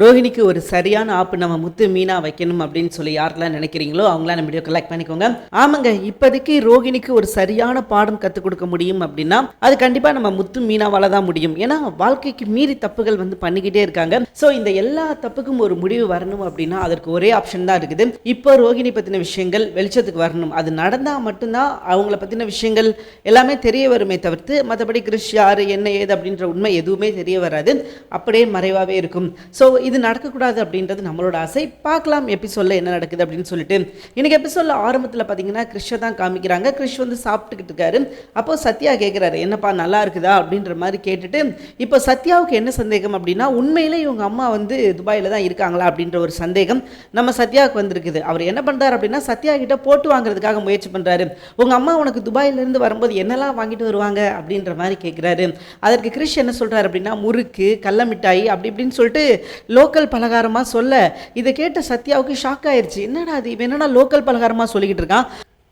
ரோஹிணிக்கு ஒரு சரியான ஆப்பு நம்ம முத்து மீனா வைக்கணும் அப்படின்னு சொல்லி யாரெல்லாம் நினைக்கிறீங்களோ அவங்களாம் நம்ம வீடியோ கலெக்ட் பண்ணிக்கோங்க. ஆமாங்க இப்போதைக்கு ரோஹிணிக்கு ஒரு சரியான பாடம் கற்றுக் கொடுக்க முடியும் அப்படின்னா அது கண்டிப்பாக நம்ம முத்து மீனாவால தான் முடியும். ஏன்னா வாழ்க்கைக்கு மீறி தப்புகள் வந்து பண்ணிக்கிட்டே இருக்காங்க. ஸோ இந்த எல்லா தப்புக்கும் ஒரு முடிவு வரணும் அப்படின்னா அதற்கு ஒரே ஆப்ஷன் தான் இருக்குது. இப்போ ரோஹிணி பற்றின விஷயங்கள் வெளிச்சத்துக்கு வரணும். அது நடந்தால் மட்டும்தான் அவங்கள பற்றின விஷயங்கள் எல்லாமே தெரிய வருமே தவிர்த்து மற்றபடி கிறிஷ் யார் என்ன ஏது அப்படின்ற உண்மை எதுவுமே தெரிய வராது. அப்படியே மறைவாகவே இருக்கும். ஸோ இது நடக்கக்கூடாது அப்படின்றது நம்மளோட ஆசை. பார்க்கலாம் எபிசோடில் என்ன நடக்குது அப்படின்னு சொல்லிட்டு. இன்னைக்கு எபிசோடில் ஆரம்பத்தில் பார்த்தீங்கன்னா கிறிஷை தான் காமிக்கிறாங்க. கிறிஷ் வந்து சாப்பிட்டுக்கிட்டு இருக்காரு. அப்போ சத்யா கேட்குறாரு என்னப்பா நல்லா இருக்குதா? அப்படின்ற மாதிரி கேட்டுட்டு இப்போ சத்யாவுக்கு என்ன சந்தேகம் அப்படின்னா உண்மையிலே இவங்க அம்மா வந்து துபாயில் தான் இருக்காங்களா அப்படின்ற ஒரு சந்தேகம் நம்ம சத்யாவுக்கு வந்திருக்குது. அவர் என்ன பண்ணுறாரு அப்படின்னா சத்யா கிட்ட போட்டு வாங்குறதுக்காக முயற்சி பண்ணுறாரு உங்கள் அம்மா உனக்கு துபாயிலேருந்து வரும்போது என்னெல்லாம் வாங்கிட்டு வருவாங்க? அப்படின்ற மாதிரி கேட்குறாரு அதற்கு கிறிஷ் என்ன சொல்கிறாரு அப்படின்னா முறுக்கு கடல மிட்டாய் அப்படி இப்படின்னு சொல்லிட்டு லோக்கல் பலகாரமாக சொல்ல இதை கேட்ட சத்யாவுக்கு ஷாக் ஆயிடுச்சு என்னடா அது இவன் என்னடா லோக்கல் பலகாரமாக சொல்லிக்கிட்டு இருக்கான்?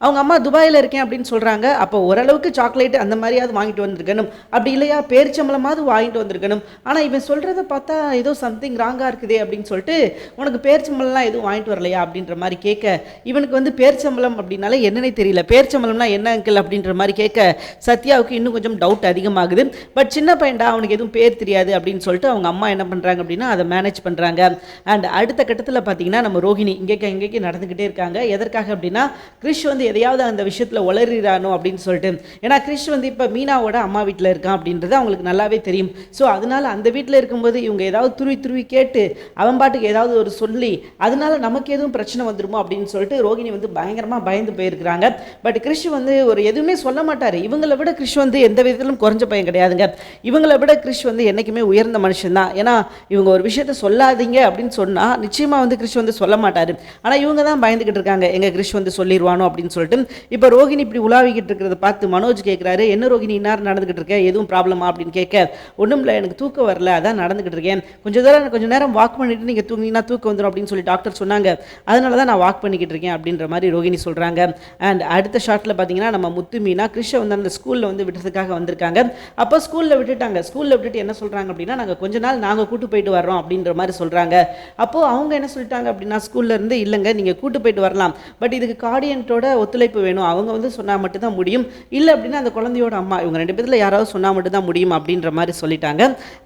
அவங்க அம்மா துபாயில் இருக்கேன் அப்படின்னு சொல்கிறாங்க அப்போ ஓரளவுக்கு சாக்லேட் அந்த மாதிரியாவது வாங்கிட்டு வந்திருக்கணும். அப்படி இல்லையா? பேரிச்சம்பளமாவது வாங்கிட்டு வந்திருக்கணும். ஆனால் இவன் சொல்கிறத பார்த்தா ஏதோ சம்திங் ராங்காக இருக்குதே அப்படின்னு சொல்லிட்டு உனக்கு பேரிச்சம்பளம்லாம் எதுவும் வாங்கிட்டு வரலையா? அப்படின்ற மாதிரி கேட்க இவனுக்கு வந்து பேரிச்சம்பளம் அப்படின்னாலே என்னன்னே தெரியல. பேரிச்சம்பளம்னா என்ன அங்கிள் அப்படின்ற மாதிரி கேட்க சத்யாவுக்கு இன்னும் கொஞ்சம் டவுட் அதிகமாகுது. பட் சின்ன பையன்டா அவனுக்கு எதுவும் பேர் தெரியாது அப்படின்னு சொல்லிட்டு அவங்க அம்மா என்ன பண்ணுறாங்க அப்படின்னா அதை மேனேஜ் பண்ணுறாங்க அண்ட் அடுத்த கட்டத்தில் பார்த்தீங்கன்னா நம்ம ரோஹிணி இங்கேக்க இங்கேக்கு நடந்துக்கிட்டே இருக்காங்க. எதற்காக அப்படின்னா கிறிஷ் வந்து எதையாவது அந்த விஷயத்தில் உளறிறானோ அப்படின்னு சொல்லிட்டு. ஏன்னா கிறிஷ் வந்து இப்போ மீனாவோட அம்மா வீட்டில் இருக்கான் அப்படின்றது அவங்களுக்கு நல்லாவே தெரியும். ஸோ அதனால அந்த வீட்டில் இருக்கும்போது இவங்க ஏதாவது துருவி துருவி கேட்டு அவன் பாட்டுக்கு ஏதாவது ஒரு சொல்லி அதனால நமக்கு எதுவும் பிரச்சனை வந்துருமோ அப்படின்னு சொல்லிட்டு ரோகிணி வந்து பயங்கரமாக பயந்து போயிருக்கிறாங்க. பட் கிறிஷ் வந்து ஒரு எதுவுமே சொல்ல மாட்டார். இவங்களை விட கிறிஷ் வந்து எந்த விதத்திலும் குறைஞ்ச பையன் கிடையாதுங்க. இவங்களை விட கிறிஷ் வந்து என்றைக்குமே உயர்ந்த மனுஷன் தான். ஏன்னா இவங்க ஒரு விஷயத்த சொல்லாதீங்க அப்படின்னு சொன்னால் நிச்சயமாக வந்து கிறிஷ் வந்து சொல்ல மாட்டார். ஆனால் இவங்க தான் பயந்துக்கிட்டு இருக்காங்க. எங்கள் கிறிஷ் வந்து சொல்லிடுவானோ அப்படின்னு சொல்லிட்டு இப்போ ரோஹிணி இப்படி உலாவிக்கிட்டு இருக்கிறத பார்த்து மனோஜ் கேட்குறாரு என்ன ரோஹிணி இன்னார் நடந்துகிட்டு இருக்கேன் எதுவும் ப்ராப்ளமா அப்படின்னு கேட்க ஒன்றும் இல்லை எனக்கு தூக்கம் வரல அதான் நடந்துகிட்டு இருக்கேன். கொஞ்சம் தூரம் கொஞ்சம் நேரம் வாக் பண்ணிட்டு நீங்கள் தூங்கினா தூக்கம் வந்துடும் அப்படின்னு சொல்லி டாக்டர் சொன்னாங்க. அதனால தான் நான் வாக் பண்ணிக்கிட்டு இருக்கேன் அப்படின்ற மாதிரி ரோகிணி சொல்கிறாங்க அண்ட் அடுத்த ஷாட்டில் பார்த்தீங்கன்னா நம்ம முத்து மீனா கிருஷ்ண வந்து அந்த ஸ்கூலில் வந்து விடுறதுக்காக வந்திருக்காங்க. அப்போ ஸ்கூலில் விட்டுட்டாங்க. ஸ்கூலில் விட்டுட்டு என்ன சொல்கிறாங்க அப்படின்னா நாங்கள் கொஞ்ச நாள் நாங்கள் கூட்டு போயிட்டு வர்றோம் அப்படின்ற மாதிரி சொல்கிறாங்க அப்போது அவங்க என்ன சொல்லிட்டாங்க அப்படின்னா ஸ்கூல்ல இருந்து இல்லைங்க நீங்கள் கூட்டு போயிட்டு வரலாம். பட் இதுக்கு கார்டியன்ட்டோட ஒத்துழைப்பு வேணும். அவங்க வந்து சொன்னால் மட்டும்தான் முடியும். இல்லை அப்படின்னா அந்த குழந்தையோட அம்மா இவங்க ரெண்டு பேரில் யாராவது சொன்னால் மட்டும்தான் முடியும் அப்படின்ற மாதிரி சொல்லிட்டாங்க.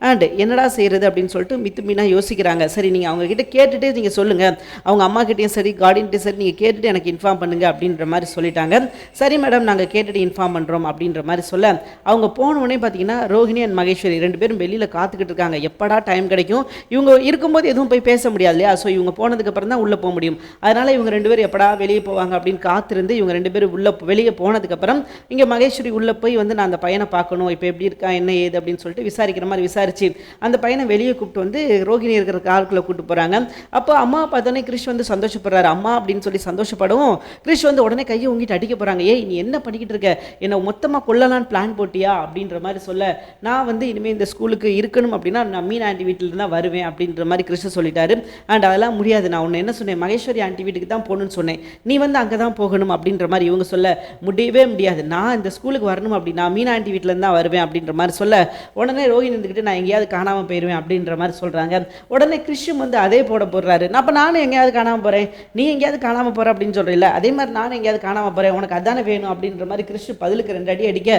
அண்ட் என்னடா செய்கிறது அப்படின்னு சொல்லிட்டு மித்து மீனா யோசிக்கிறாங்க. சரி நீங்கள் அவங்க கிட்ட கேட்டுட்டு நீங்கள் சொல்லுங்கள் அவங்க அம்மா கிட்டேயும் சரி கார்டியன்ட்டையும் சரி நீங்கள் கேட்டுட்டு எனக்கு இன்ஃபார்ம் பண்ணுங்க அப்படின்ற மாதிரி சொல்லிட்டாங்க. சரி மேடம் நாங்கள் கேட்டுட்டு இன்ஃபார்ம் பண்ணுறோம் அப்படின்ற மாதிரி சொல்ல அவங்க போன உடனே பார்த்தீங்கன்னா ரோஹிணி அண்ட் மகேஸ்வரி ரெண்டு பேரும் வெளியில் காத்துக்கிட்டு இருக்காங்க. எப்படா டைம் கிடைக்கும்? இவங்க இருக்கும்போது எதுவும் போய் பேச முடியாது இல்லையா? ஸோ இவங்க போனதுக்கு அப்புறம் தான் உள்ளே போக முடியும். அதனால இவங்க ரெண்டு பேரும் எப்படா வெளியே போவாங்க அப்படின்னு காத்திருந்து இவங்க ரெண்டு பேரும் உள்ள வெளியே போனதுக்கப்புறம் இங்கே மகேஸ்வரி உள்ளே போய் வந்து நான் அந்த பையனை பார்க்கணும் இப்போ எப்படி இருக்கா என்ன ஏது அப்படின்னு சொல்லிட்டு விசாரிக்கிற மாதிரி விசாரிச்சு அந்த பையனை வெளியே கூப்பிட்டு வந்து ரோகிணி இருக்கிற காருக்குள்ளே கூப்பிட்டு போகிறாங்க அப்போ அம்மா பார்த்தோன்னே கிறிஷ் வந்து சந்தோஷப்படுறாரு. அம்மா அப்படின்னு சொல்லி சந்தோஷப்படவும். கிறிஷ் வந்து உடனே கையை உங்கிட்டு அடிக்க போகிறாங்க ஏய் நீ என்ன பண்ணிக்கிட்டு இருக்க? என்னை மொத்தமாக கொல்லலான்னு பிளான் போட்டியா? அப்படின்ற மாதிரி சொல்ல நான் வந்து இனிமேல் இந்த ஸ்கூலுக்கு இருக்கணும் அப்படின்னா நான் மீன் ஆண்டி வீட்டில் தான் வருவேன் அப்படின்ற மாதிரி கிறிஷ் சொல்லிட்டாரு. அண்ட் அதெல்லாம் முடியாது. நான் உன்னை என்ன சொன்னேன்? மகேஸ்வரி ஆண்டி வீட்டுக்கு தான் போகணும்னு சொன்னேன். நீ வந்து அங்கே தான் போகணும். அப்படின்ற மாதிரி இவங்க சொல்ல முடியவே முடியாது. நான் இந்த ஸ்கூலுக்கு வரணும் அப்படின்னா மீனா ஆண்டி வீட்டிலேருந்து தான் வருவேன் அப்படின்ற மாதிரி சொல்ல உடனே ரோஹிணி இருந்துக்கிட்டு நான் எங்கேயாவது காணாமல் போயிடுவேன் அப்படின்ற மாதிரி சொல்கிறாங்க உடனே கிறிஷும் வந்து அதே போட போடுறாரு. நான் அப்போ நானும் எங்கேயாவது காணாமல் போகிறேன் நீ எங்கேயாவது காணாமல் போகிற அப்படின்னு சொல்கிறீல்ல அதே மாதிரி நானும் எங்கேயாவது காணாமல் போகிறேன் உனக்கு அதானே வேணும் அப்படின்ற மாதிரி கிறிஷு பதிலுக்கு ரெண்டு அடி அடிக்க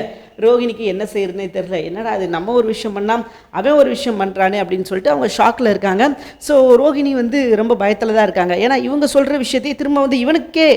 ரோஹிணிக்கு என்ன செய்யறதுனே தெரியல. என்னடா அது நம்ம ஒரு விஷயம் பண்ணால் அவன் ஒரு விஷயம் பண்ணுறானே அப்படின்னு சொல்லிட்டு அவங்க ஷாக்கில் இருக்காங்க. ஸோ ரோஹிணி வந்து ரொம்ப பயத்தில் தான் இருக்காங்க. ஏன்னா இவங்க சொல்கிற விஷயத்தையே திரும்ப வந்து இவனுக்கே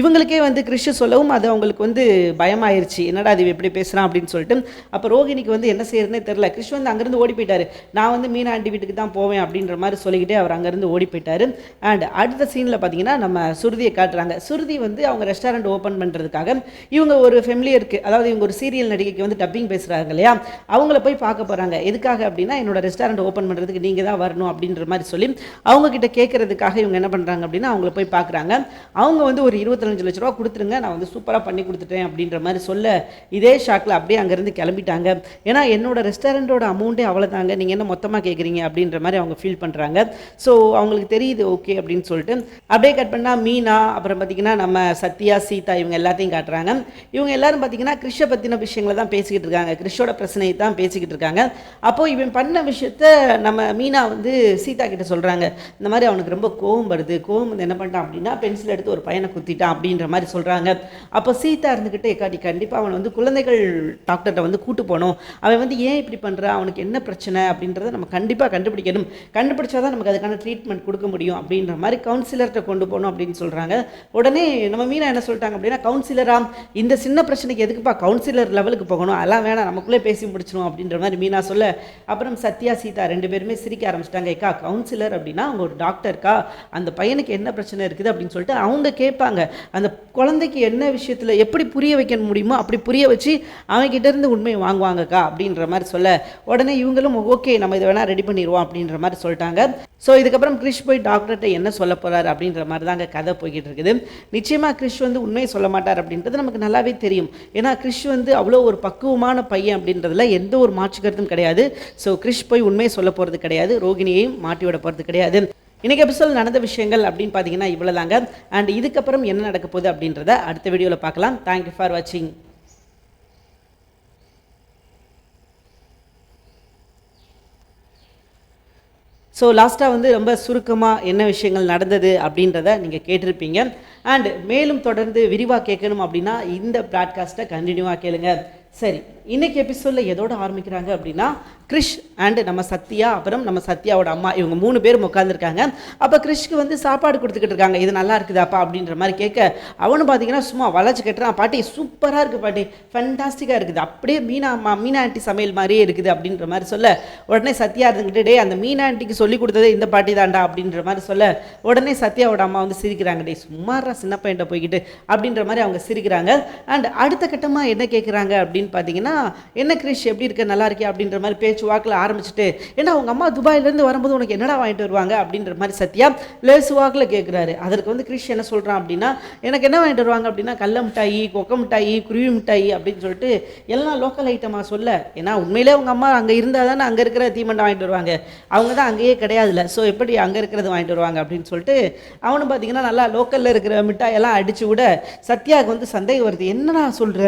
இவங்களுக்கே வந்து வந்து கிறிஷு சொல்லவும் அது அவங்களுக்கு வந்து பயமாயிருச்சு. என்னடா அது எப்படி பேசுகிறான் அப்படின்னு சொல்லிட்டு. அப்போ ரோகிணிக்கு வந்து என்ன செய்யறதுனே தெரில கிறிஷ் வந்து அங்கேருந்து ஓடி போயிட்டாரு. நான் வந்து மீனாண்டி வீட்டுக்கு தான் போவேன் அப்படின்ற மாதிரி சொல்லிக்கிட்டே அவர் அங்கேருந்து ஓடி போயிட்டாரு. அண்ட் அடுத்த சீனில் பார்த்தீங்கன்னா நம்ம சுருதியை காட்டுறாங்க. சுருதி வந்து அவங்க ரெஸ்டாரண்ட் ஓப்பன் பண்ணுறதுக்காக இவங்க ஒரு ஃபெமிலியருக்கு அதாவது இவங்க ஒரு சீரியல் நடிகைக்கு வந்து டப்பிங் பேசுகிறாங்க இல்லையா? அவங்கள போய் பார்க்க போகிறாங்க எதுக்காக அப்படின்னா என்னோட ரெஸ்டாரண்ட் ஓப்பன் பண்ணுறதுக்கு நீங்கள் தான் வரணும் அப்படின்ற மாதிரி சொல்லி அவங்க கிட்ட கேட்கறதுக்காக இவங்க என்ன பண்ணுறாங்க அப்படின்னா அவங்கள போய் பார்க்குறாங்க. அவங்க வந்து ஒரு இருபத்தஞ்சு லட்ச ரூபா கொடுத்துருங்க நான் வந்து சூப்பராக பண்ணி கொடுத்துட்டேன் அப்படின்ற மாதிரி சொல்ல இதே ஷாக்கில் அப்படியே அங்கேருந்து கிளம்பிட்டாங்க. ஏன்னா என்னோடய ரெஸ்டாரண்ட்டோட அமௌண்ட்டே அவ்வளோதாங்க நீங்கள் என்ன மொத்தமாக கேட்குறீங்க அப்படின்ற மாதிரி அவங்க ஃபீல் பண்ணுறாங்க ஸோ அவங்களுக்கு தெரியுது ஓகே அப்படின்னு சொல்லிட்டு. அப்படியே கட் பண்ணால் மீனா அப்புறம் பார்த்தீங்கன்னா நம்ம சத்யா சீதா இவங்க எல்லாத்தையும் காட்டுறாங்க. இவங்க எல்லாரும் பார்த்தீங்கன்னா கிறிஷை பற்றின விஷயங்களை தான் பேசிக்கிட்டு இருக்காங்க. கிறிஷோட பிரச்சனையை தான் பேசிக்கிட்டு இருக்காங்க. அப்போ இவன் பண்ண விஷயத்த நம்ம மீனா வந்து சீதா கிட்ட சொல்கிறாங்க இந்த மாதிரி அவனுக்கு ரொம்ப கோவம் வருது. கோவம் வந்து என்ன பண்ணிட்டான் அப்படின்னா பென்சில் எடுத்து ஒரு பையனை குத்திட்டான் அப்படின்ற மாதிரி சொல்கிறாங்க அப்போ சீதா இருந்துக்கிட்டே காட்டி கண்டிப்பாக அவனை வந்து குழந்தைகள் டாக்டர்கிட்ட வந்து கூட்டு போகணும். அவன் வந்து ஏன் இப்படி பண்ணுறான் அவனுக்கு என்ன பிரச்சனை? அப்படின்றத நம்ம கண்டிப்பாக கண்டுபிடிக்கணும். கண்டுபிடிச்சா தான் நமக்கு அதுக்கான ட்ரீட்மெண்ட் கொடுக்க முடியும் அப்படின்ற மாதிரி கவுன்சிலர்கிட்ட கொண்டு போகணும் அப்படின்னு சொல்கிறாங்க உடனே நம்ம மீனா என்ன சொல்லிட்டாங்க அப்படின்னா கவுன்சிலரா இந்த சின்ன பிரச்சனைக்கு எதுக்குப்பா கவுன்சிலர் லெவலுக்கு போகணும்? அதெல்லாம் வேணாம் நமக்குள்ளே பேசி முடிச்சிடும் அப்படின்ற மாதிரி மீனா சொல்ல. அப்புறம் சத்யா சீதா ரெண்டு பேருமே சிரிக்க ஆரம்பிச்சிட்டாங்க. ஏக்கா கவுன்சிலர் அப்படின்னா அவங்க ஒரு டாக்டர்க்கா அந்த பையனுக்கு என்ன பிரச்சனை இருக்குது? அப்படின்னு சொல்லிட்டு அவங்க கேட்பாங்க. அந்த குழந்தைக்கு என்ன விஷயத்தில் எப்படி புரிய வைக்க முடியுமோ அப்படி புரிய வச்சு அவன்கிட்ட இருந்து உண்மையை வாங்குவாங்கக்கா அப்படின்ற மாதிரி சொல்ல. உடனே இவங்களும் ஓகே நம்ம இதை வேணால் ரெடி பண்ணிடுவோம் அப்படின்ற மாதிரி சொல்லிட்டாங்க. ஸோ இதுக்கப்புறம் கிறிஷ் போய் டாக்டர்கிட்ட என்ன சொல்ல போகிறார் அப்படின்ற மாதிரி தாங்க கதை போய்கிட்டு இருக்குது. நிச்சயமாக கிறிஷ் வந்து உண்மையை சொல்ல மாட்டார் அப்படின்றது நமக்கு நல்லாவே தெரியும். ஏன்னா கிறிஷ் வந்து அவ்வளோ ஒரு பக்குவமான பையன் அப்படின்றதுல எந்த ஒரு மாற்று கருத்தும் கிடையாது. ஸோ கிறிஷ் போய் உண்மையை சொல்ல போகிறது கிடையாது. ரோகிணியையும் மாட்டி விட போகிறது கிடையாது. இன்றைக்கி எபிசோட் நடந்த விஷயங்கள் அப்படின்னு பார்த்தீங்கன்னா இவ்வளோதாங்க அண்ட் இதுக்கப்புறம் என்ன நடக்க போகுது அப்படின்றத அடுத்த வீடியோவில் பார்க்கலாம். தேங்க்யூ ஃபார் வாட்சிங் ஸோ லாஸ்ட்டாக வந்து ரொம்ப சுருக்கமாக என்ன விஷயங்கள் நடந்தது அப்படின்றத நீங்கள் கேட்டிருப்பீங்க. அண்ட் மேலும் தொடர்ந்து விரிவாக கேட்கணும் அப்படின்னா இந்த ப்ராட்காஸ்ட்டை கண்டினியூவாக கேளுங்க. சரி இன்னைக்கு எபிசோடில் எதோட ஆரம்பிக்கிறாங்க அப்படின்னா கிறிஷ் அண்டு நம்ம சத்யா அப்புறம் நம்ம சத்யாவோட அம்மா இவங்க மூணு பேரும் உட்காந்துருக்காங்க அப்போ கிறிஷ்க்கு வந்து சாப்பாடு கொடுத்துக்கிட்டு இருக்காங்க. இது நல்லா இருக்குதாப்பா அப்படின்ற மாதிரி கேட்க அவனும் பார்த்தீங்கன்னா சும்மா வளைச்சு கட்டுறான். பாட்டி சூப்பராக இருக்குது பாட்டி. ஃபண்டாஸ்டிக்காக இருக்குது. அப்படியே மீனா அம்மா மீனா ஆண்டி சமையல் மாதிரியே இருக்குது அப்படின்ற மாதிரி சொல்ல உடனே சத்யா இருந்துக்கிட்டு டே அந்த மீனா ஆண்டிக்கு சொல்லி கொடுத்ததே இந்த பாட்டி தாண்டா அப்படின்ற மாதிரி சொல்ல உடனே சத்யாவோட அம்மா வந்து சிரிக்கிறாங்க. டே சும்மாரா சின்ன பையன்ட்ட போய்கிட்டு அப்படின்ற மாதிரி அவங்க சிரிக்கிறாங்க. அண்ட் அடுத்த கட்டமாக என்ன கேட்குறாங்க அப்படின்னு பார்த்தீங்கன்னா என்ன கிரிஷ் எப்படி இருக்க? நல்லா இருக்கே அப்படின்ற மாதிரி பேச்சு வாக்கில் ஆரம்பிச்சுட்டு ஏன்னா அவங்க அம்மா துபாயிலேருந்து வரும்போது உனக்கு என்னடா வாங்கிட்டு வருவாங்க? அப்படின்ற மாதிரி சத்யா லேசு வாக்கில் கேட்குறாரு அதற்கு வந்து கிரிஷ் என்ன சொல்கிறான் அப்படின்னா எனக்கு என்ன வாங்கிட்டு வருவாங்க? அப்படின்னா கல்ல மிட்டாயி கொக்க மிட்டாயி குருவி மிட்டாயி அப்படின்னு சொல்லிட்டு எல்லாம் லோக்கல் ஐட்டமாக சொல்ல. ஏன்னா உண்மையிலே உங்கள் அம்மா அங்கே இருந்தால் தானே அங்கே இருக்கிற தீமண்டை வாங்கிட்டு வருவாங்க. அவங்க தான் அங்கேயே கிடையாதுல்ல. ஸோ எப்படி அங்கே இருக்கிறது வாங்கிட்டு வருவாங்க? அப்படின்னு சொல்லிட்டு அவனும் பார்த்தீங்கன்னா நல்லா லோக்கலில் இருக்கிற மிட்டாயெல்லாம் அடித்து விட சத்யாவுக்கு வந்து சந்தேகம் வருது. என்னடா சொல்கிற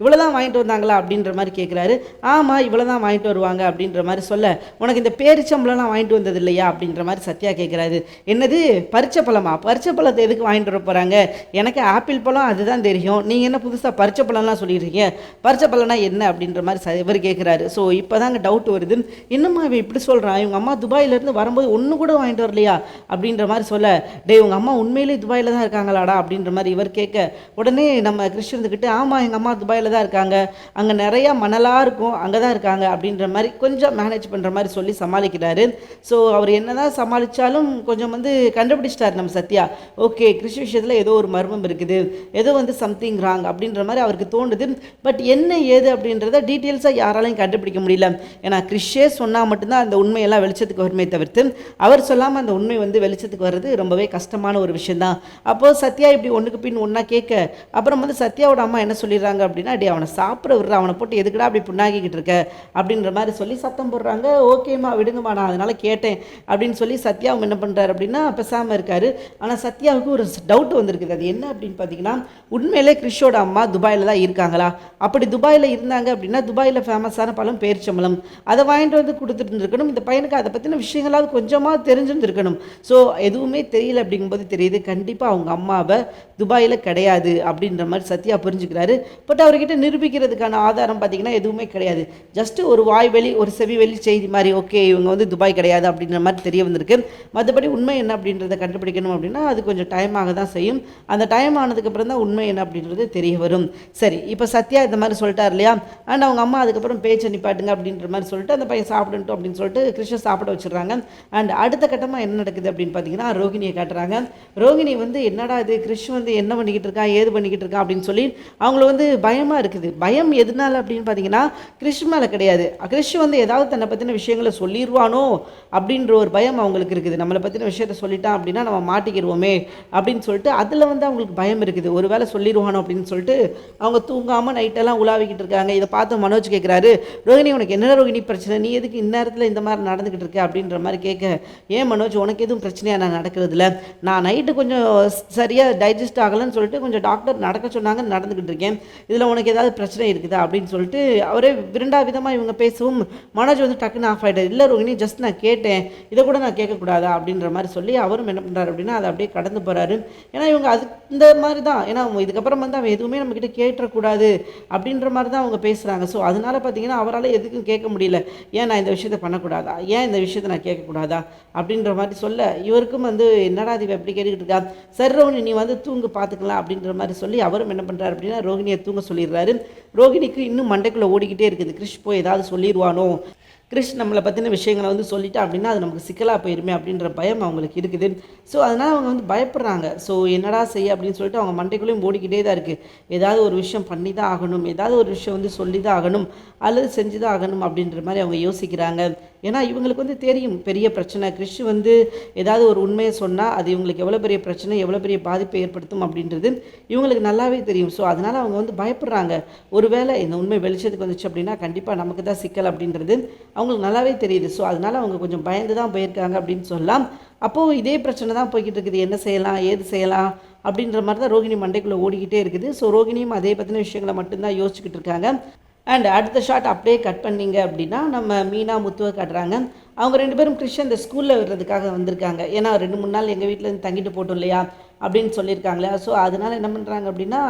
இவ்வளோ தான் வாங்கிட்டு வந்தாங்களா அப்படின்ற மாதிரி கேட்குறாரு ஆமாம் இவ்வளோ தான் வாங்கிட்டு வருவாங்க அப்படின்ற மாதிரி சொல்ல உனக்கு இந்த பேரிச்சம்பளம்லாம் வாங்கிட்டு வந்தது இல்லையா அப்படின்ற மாதிரி சத்யா கேட்குறாரு என்னது பறிச்ச பழமா? பறிச்ச பழத்தை எதுக்கு வாங்கிட்டு வர போகிறாங்க எனக்கு ஆப்பிள் பழம் அதுதான் தெரியும். நீங்கள் என்ன புதுசாக பறிச்ச பழம்லாம் சொல்லிடுறீங்க பறிச்ச பழம்னா என்ன அப்படின்ற மாதிரி ச இவர் கேட்குறாரு ஸோ இப்போ தாங்க டவுட் வருது. இன்னும் அவன் இப்படி சொல்கிறான் இவங்க அம்மா துபாயிலேருந்து வரும்போது ஒன்று கூட வாங்கிட்டு வரலையா? அப்படின்ற மாதிரி சொல்ல டேய் உங்கள் அம்மா உண்மையிலே துபாயில் தான் இருக்காங்களாடா? அப்படின்ற மாதிரி இவர் கேட்க உடனே நம்ம கிறிஸ்டியன்கிட்ட ஆமாம் எங்கள் அம்மா துபாயில் தான் இருக்காங்க. அங்கே நிறையா மணலாக இருக்கும் அங்கே தான் இருக்காங்க அப்படின்ற மாதிரி கொஞ்சம் மேனேஜ் பண்ணுற மாதிரி சொல்லி சமாளிக்கிறாரு. ஸோ அவர் என்ன தான் சமாளித்தாலும் கொஞ்சம் வந்து கண்டுபிடிச்சிட்டார் நம்ம சத்யா. ஓகே கிறிஷ் விஷயத்தில் ஏதோ ஒரு மர்மம் இருக்குது ஏதோ வந்து சம்திங் ராங் அப்படின்ற மாதிரி அவருக்கு தோணுது. பட் என்ன ஏது அப்படின்றத டீட்டெயில்ஸாக யாராலையும் கண்டுபிடிக்க முடியல. ஏன்னா கிறிஷே சொன்னால் மட்டும்தான் அந்த உண்மையெல்லாம் வெளிச்சத்துக்கு வருமே தவிர்த்து அவர் சொல்லாமல் அந்த உண்மை வந்து வெளிச்சத்துக்கு வர்றது ரொம்பவே கஷ்டமான ஒரு விஷயந்தான் அப்போது சத்யா இப்படி ஒன்றுக்கு பின் ஒன்றா கேட்க அப்புறம் வந்து சத்யாவோட அம்மா என்ன சொல்லிடுறாங்க அப்படின்னா அப்படி அவனை அப்புறம் விடுற அவனை போட்டு எதுக்குடா அப்படி புண்ணாக்கிக்கிட்டு இருக்க? அப்படின்ற மாதிரி சொல்லி சத்தம் போடுறாங்க. ஓகேம்மா விடுங்கம்மா நான் அதனால் கேட்டேன். அப்படின்னு சொல்லி சத்யா அவங்க என்ன பண்ணுறாரு அப்படின்னா பேசாமல் இருக்காரு. ஆனால் சத்யாவுக்கு ஒரு டவுட் வந்திருக்குது. அது என்ன அப்படின்னு பார்த்தீங்கன்னா உண்மையிலே கிறிஷோட அம்மா துபாயில் தான் இருக்காங்களா? அப்படி துபாயில் இருந்தாங்க அப்படின்னா துபாயில் ஃபேமஸான பழம் பேரிச்சம்பளம் அதை வாங்கிட்டு வந்து கொடுத்துட்டு இருந்திருக்கணும் இந்த பையனுக்கு அதை பற்றின விஷயங்களாவது கொஞ்சமாக தெரிஞ்சிருந்துருக்கணும். ஸோ எதுவுமே தெரியல அப்படிங்கும்போது தெரியுது கண்டிப்பாக அவங்க அம்மாவை துபாயில் கிடையாது அப்படின்ற மாதிரி சத்யா புரிஞ்சுக்கிறாரு. பட் அவர்கிட்ட நிரூபிக்கிறது நிரூபிக்கிறதுக்கான ஆதாரம் பார்த்தீங்கன்னா எதுவுமே கிடையாது. ஜஸ்ட்டு ஒரு வாய்வெளி ஒரு செவிவெளி செய்தி மாதிரி ஓகே இவங்க வந்து துபாய் கிடையாது அப்படின்ற மாதிரி தெரிய வந்திருக்கு. மற்றபடி உண்மை என்ன அப்படின்றத கண்டுபிடிக்கணும் அப்படின்னா அது கொஞ்சம் டைம் ஆக தான் செய்யும். அந்த டைம் ஆனதுக்கப்புறம் தான் உண்மை என்ன அப்படின்றது தெரிய வரும். சரி இப்போ சத்யா இந்த மாதிரி சொல்லிட்டார் இல்லையா? அண்ட் அவங்க அம்மா அதுக்கப்புறம் பேச்சு நிப்பாட்டுங்க அப்படின்ற மாதிரி சொல்லிட்டு அந்த பையன் சாப்பிடட்டும் அப்படின்னு சொல்லிட்டு கிருஷ்ணன் சாப்பிட வச்சிடுறாங்க. அண்ட் அடுத்த கட்டமாக என்ன நடக்குது அப்படின்னு பார்த்தீங்கன்னா ரோகிணியை காட்டுறாங்க. ரோகிணி வந்து என்னடா இது? கிருஷ் வந்து என்ன பண்ணிக்கிட்டு இருக்கான் ஏது பண்ணிக்கிட்டு இருக்கான் அப்படின்னு சொல்லி அவங்கள வந்து பயமாக இருக்குது. பயம் பயம் எதனால அப்படின்னு பார்த்தீங்கன்னா கிறிஷ் மேலே கிடையாது. கிறிஷ் வந்து ஏதாவது தன்னை பற்றின விஷயங்களை சொல்லிடுவானோ அப்படின்ற ஒரு பயம் அவங்களுக்கு இருக்குது. நம்மளை பற்றின விஷயத்த சொல்லிட்டான் அப்படின்னா நம்ம மாட்டிக்கிடுவோமே அப்படின்னு சொல்லிட்டு அதில் வந்து அவங்களுக்கு பயம் இருக்குது. ஒரு வேளை சொல்லிடுவானோ அப்படின்னு சொல்லிட்டு அவங்க தூங்காமல் நைட்டெல்லாம் உலாவிக்கிட்டு இருக்காங்க. இதை பார்த்து மனோஜ் கேட்குறாரு ரோகிணி உனக்கு என்ன ரோகிணி பிரச்சனை? நீ எதுக்கு இந்நேரத்தில் இந்த மாதிரி நடந்துக்கிட்டு இருக்க? அப்படின்ற மாதிரி கேட்க ஏன் மனோஜ் உனக்கு எதுவும் பிரச்சனையாக நான் நடக்கிறதுல? நான் நைட்டு கொஞ்சம் சரியாக டைஜஸ்ட் ஆகலைன்னு சொல்லிட்டு கொஞ்சம் டாக்டர் நடக்க சொன்னாங்க நடந்துக்கிட்டு இருக்கேன். இதில் உனக்கு ஏதாவது பிரச்சனை இருக்குதா அப்படின்னு சொல்லிட்டு அவரே விரண்டா விதமாக இவங்க பேசவும் மனோஜ் வந்து டக்குன்னு ஆஃப் ஆகிட்டார் இல்லை ரோகிணி ஜஸ்ட் நான் கேட்டேன். இதை கூட நான் கேட்கக்கூடாதா அப்படின்ற மாதிரி சொல்லி அவரும் என்ன பண்ணுறாரு அப்படின்னா அதை அப்படியே கடந்து போகிறாரு ஏன்னா இவங்க அது இந்த மாதிரி தான். ஏன்னா இதுக்கப்புறம் வந்து அவன் எதுவுமே நம்மக்கிட்ட கேட்டக்கூடாது அப்படின்ற மாதிரி தான் அவங்க பேசுகிறாங்க ஸோ அதனால பார்த்தீங்கன்னா அவரால் எதுக்கும் கேட்க முடியல. ஏன் நான் இந்த விஷயத்தை பண்ணக்கூடாதா? ஏன் இந்த விஷயத்தை நான் கேட்கக்கூடாதா? அப்படின்ற மாதிரி சொல்ல இவருக்கும் வந்து என்னடா இது இவ எப்படி கேட்டுக்கிட்டு இருக்கா சரி ரோகிணி நீ வந்து தூங்கு பார்த்துக்கலாம் அப்படின்ற மாதிரி சொல்லி அவரும் என்ன பண்ணுறாரு அப்படின்னா ரோகிணியை தூங்க சொல்லிடுறாரு. ரோகிணிக்கு இன்னும் மண்டைக்குள்ளே ஓடிக்கிட்டே இருக்குது. கிறிஷ் போய் ஏதாவது சொல்லிடுவானோ கிறிஷ் நம்மளை பற்றின விஷயங்களை வந்து சொல்லிட்டா அப்படின்னா அது நமக்கு சிக்கலாக போயிருமே அப்படின்ற பயம் அவங்களுக்கு இருக்குது. ஸோ அதனால் அவங்க வந்து பயப்படுறாங்க. ஸோ என்னடா செய்ய அப்படின்னு சொல்லிட்டு அவங்க மண்டைக்குள்ளேயும் ஓடிக்கிட்டே தான் இருக்குது ஏதாவது ஒரு விஷயம் பண்ணி தான் ஆகணும். ஏதாவது ஒரு விஷயம் வந்து சொல்லி தான் ஆகணும். அல்லது செஞ்சு தான் ஆகணும் அப்படின்ற மாதிரி அவங்க யோசிக்கிறாங்க. ஏன்னா இவங்களுக்கு வந்து தெரியும் பெரிய பிரச்சனை. கிறிஷ் வந்து ஏதாவது ஒரு உண்மையை சொன்னால் அது இவங்களுக்கு எவ்வளோ பெரிய பிரச்சனை எவ்வளோ பெரிய பாதிப்பை ஏற்படுத்தும் அப்படின்றது இவங்களுக்கு நல்லாவே தெரியும். ஸோ அதனால் அவங்க வந்து பயப்படுறாங்க. ஒருவேளை இந்த உண்மை வெளிச்சத்துக்கு வந்துச்சு அப்படின்னா கண்டிப்பாக நமக்கு தான் சிக்கல் அப்படின்றது அவங்களுக்கு நல்லாவே தெரியுது. ஸோ அதனால் அவங்க கொஞ்சம் பயந்து தான் போயிருக்காங்க அப்படின்னு சொல்லலாம். அப்போது இதே பிரச்சனை தான் போய்கிட்டு இருக்குது. என்ன செய்யலாம் ஏது செய்யலாம் அப்படின்ற மாதிரி தான் ரோகிணி மண்டைக்குள்ளே ஓடிக்கிட்டே இருக்குது. ஸோ ரோகிணியும் அதே பற்றின விஷயங்களை மட்டும்தான் யோசிச்சுக்கிட்டு இருக்காங்க. அண்ட் அடுத்த ஷாட் அப்படியே கட் பண்ணீங்க அப்படின்னா நம்ம மீனா முத்துவை காட்டுறாங்க. அவங்க ரெண்டு பேரும் கிறிஸ்டியன் இந்த ஸ்கூலில் விடுறதுக்காக வந்திருக்காங்க. ஏன்னா ரெண்டு மூணு நாள் எங்கள் வீட்டில் இருந்து தங்கிட்டு போட்டோம் இல்லையா? அப்படின்னு சொல்லியிருக்காங்களே. ஸோ அதனால் என்ன பண்ணுறாங்க அப்படின்னா